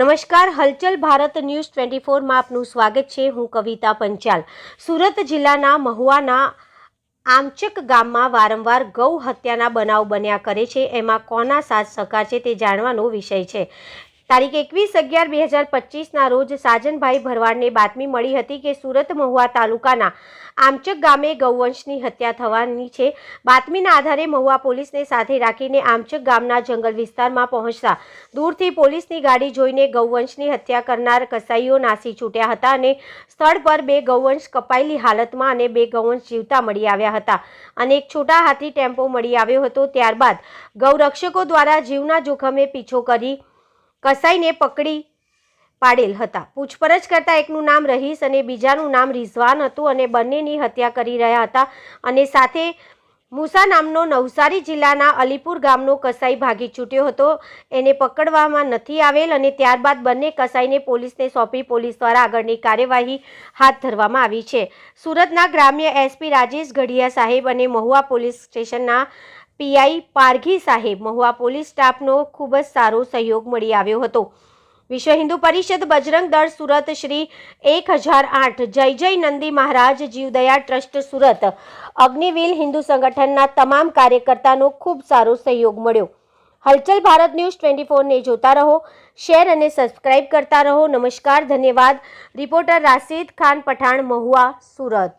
નમસ્કાર, હલચલ Bharat news twenty ફોરમાં આપનું સ્વાગત છે. હું કવિતા પંચાલ. સુરત જિલ્લાના મહુવાના આમચક ગામમાં વારંવાર ગૌ હત્યાના બનાવ બન્યા કરે છે. એમાં કોના સાથ સહકાર છે તે જાણવાનો વિષય છે. તારીખ એકવીસ અગિયાર બે હજાર પચીસના રોજ સાજનભાઈ ભરવાડને બાતમી મળી હતી કે સુરત મહુવા તાલુકાના આમચક ગામે ગૌવંશની હત્યા થવાની છે. બાતમીના આધારે મહુવા પોલીસને સાથે રાખીને આમચક ગામના જંગલ વિસ્તારમાં પહોંચતા દૂરથી પોલીસની ગાડી જોઈને ગૌવંશની હત્યા કરનાર કસાઈઓ નાસી છૂટ્યા હતા અને સ્થળ પર બે ગૌવંશ કપાયેલી હાલતમાં અને બે ગૌવંશ જીવતા મળી આવ્યા હતા. અને એક છોટા હાથી ટેમ્પો મળી આવ્યો હતો. ત્યારબાદ ગૌરક્ષકો દ્વારા જીવના જોખમે પીછો કરી કસાઈને પકડી પાડેલ હતા. પૂછપરછ કરતા એકનું નામ રહીશ અને બીજાનું નામ રિઝવાન હતું અને બંનેની હત્યા કરી રહ્યા હતા અને સાથે મૂસા નામનો નવસારી જિલ્લાના અલીપુર ગામનો કસાઈ ભાગી છૂટ્યો હતો. એને પકડવામાં નથી આવેલ અને ત્યારબાદ બંને કસાઈને પોલીસને સોંપી પોલીસ દ્વારા આગળની કાર્યવાહી હાથ ધરવામાં આવી છે. સુરતના ગ્રામ્ય એસપી રાજેશ ગઢિયા સાહેબ અને મહુવા પોલીસ સ્ટેશનના પીઆઈ પારઘી સાહેબ, મહુવા પોલીસ સ્ટાફનો ખૂબ જ સારો સહયોગ મળી આવ્યો હતો. વિશ્વ હિન્દુ પરિષદ બજરંગ દળ સુરત શ્રી એક હજાર આઠ જય જય નંદી મહારાજ જીવદયા ટ્રસ્ટ સુરત અગ્નિવીલ હિન્દુ સંગઠનના તમામ કાર્યકર્તાનો ખૂબ સારો સહયોગ મળ્યો. હલચલ ભારત ન્યૂઝ ટ્વેન્ટી ફોરને જોતા રહો, શેર અને સબસ્ક્રાઇબ કરતા રહો. નમસ્કાર, ધન્યવાદ. રિપોર્ટર રાશિદ ખાન પઠાણ, મહુવા સુરત.